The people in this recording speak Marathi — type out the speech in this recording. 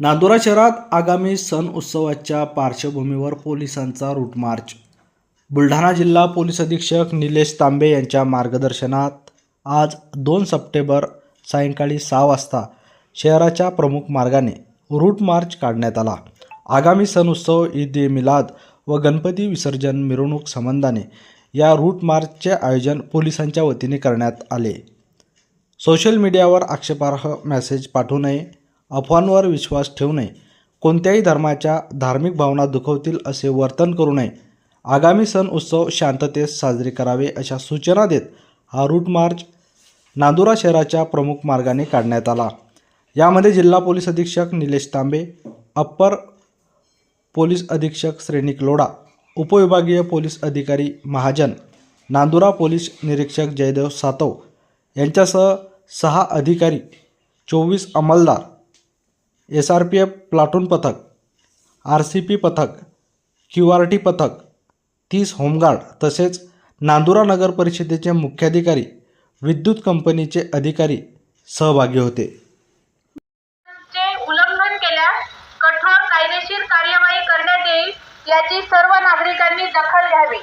नांदुरा शहरात आगामी सण उत्सवाच्या पार्श्वभूमीवर पोलिसांचा रूट मार्च बुलढाणा जिल्हा पोलीस अधीक्षक निलेश तांबे यांच्या मार्गदर्शनात आज दोन सप्टेंबर सायंकाळी सहा वाजता शहराच्या प्रमुख मार्गाने रूट मार्च काढण्यात आला. आगामी सण उत्सव ईद ए मिलाद व गणपती विसर्जन मिरवणूक संबंधाने या रूट मार्चचे आयोजन पोलिसांच्या वतीने करण्यात आले. सोशल मीडियावर आक्षेपार्ह मेसेज पाठवू नये. अफवांवर विश्वास ठेवू नये. कोणत्याही धर्माच्या धार्मिक भावना दुखवतील असे वर्तन करू नये. आगामी सण उत्सव शांततेत साजरे करावे अशा सूचना देत हा रूट मार्च नांदुरा शहराच्या प्रमुख मार्गाने काढण्यात आला. यामध्ये जिल्हा पोलीस अधीक्षक निलेश तांबे अप्पर पोलीस अधीक्षक श्रेणिक लोडा उपविभागीय पोलीस अधिकारी महाजन नांदुरा पोलीस निरीक्षक जयदेव सातव यांच्यासह सहा अधिकारी चोवीस अंमलदार S R P F platoon पथक आर सी पी पथक क्यू आर टी पथक तीस होमगार्ड तसेच नांदुरा नगर परिषदेचे मुख्याधिकारी विद्युत कंपनीचे अधिकारी सहभागी होते. उल्लंघन केल्यास कठोर कायदेशीर कार्यवाही करण्यात येईल याची सर्व नागरिकांनी दखल घ्यावी.